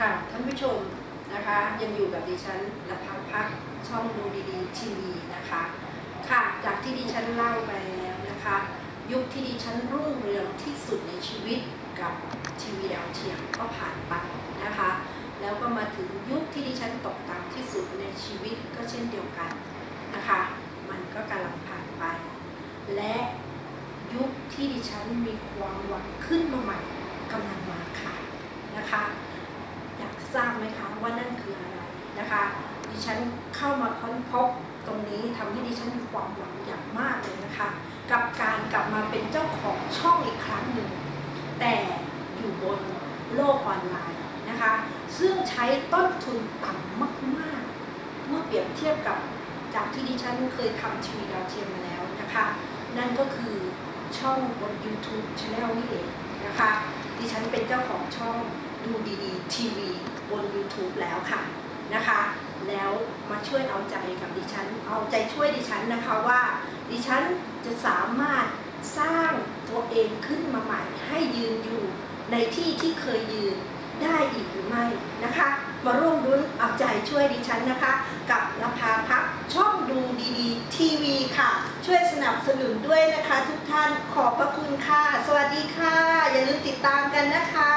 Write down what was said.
ค่ะท่านผู้ชมนะคะยังอยู่กับดิฉันละพักพักช่องดูดีๆทีวีนะคะค่ะจากที่ดิฉันเล่าไปแล้วนะคะ ยุคที่ดิฉันรุ่งเรืองที่สุดในชีวิตกับทีวีดาวเทียมก็ผ่านไปนะคะ แล้วก็มาถึงยุคที่ดิฉันตกต่ำที่สุดในชีวิตก็เช่นเดียวกันนะคะ มันก็กำลังผ่านไป และยุคที่ดิฉันมีความหวังขึ้นมาใหม่กำลังมาค่ะนะคะ อยากทราบไหมคะว่านั่นคืออะไรนะคะ ดิฉันเข้ามาค้นพบตรงนี้ทำให้ดิฉันมีความหวังอย่างมากเลยนะคะ กับการกลับมาเป็นเจ้าของช่องอีกครั้งหนึ่งแต่อยู่บนโลกออนไลน์นะคะ ซึ่งใช้ต้นทุนต่ำมากๆ เมื่อเปรียบเทียบกับจากที่ดิฉันเคยทำทีวีดาวเทียมมาแล้วนะคะ นั่นก็คือช่องบน YouTube Channel นี่เองนะคะ ดิฉันเป็นเจ้าของช่องดูดีๆทีวีบน YouTube แล้วค่ะนะคะ แล้วมาช่วยเอาใจกับดิฉัน เอาใจช่วยดิฉันนะคะว่า ดิฉันจะสามารถสร้างตัวเองขึ้นมาใหม่ ให้ยืนอยู่ในที่ที่เคยยืนได้อีกหรือไม่นะคะ มาร่วมรุ้นเอาใจช่วยดิฉันนะคะ กับนภาพักช่องดูดีๆ ทีวีค่ะ ช่วยสนับสนุนด้วยนะคะ ทุกท่านขอบพระคุณค่ะ สวัสดีค่ะ อย่าลืมติดตามกันนะคะ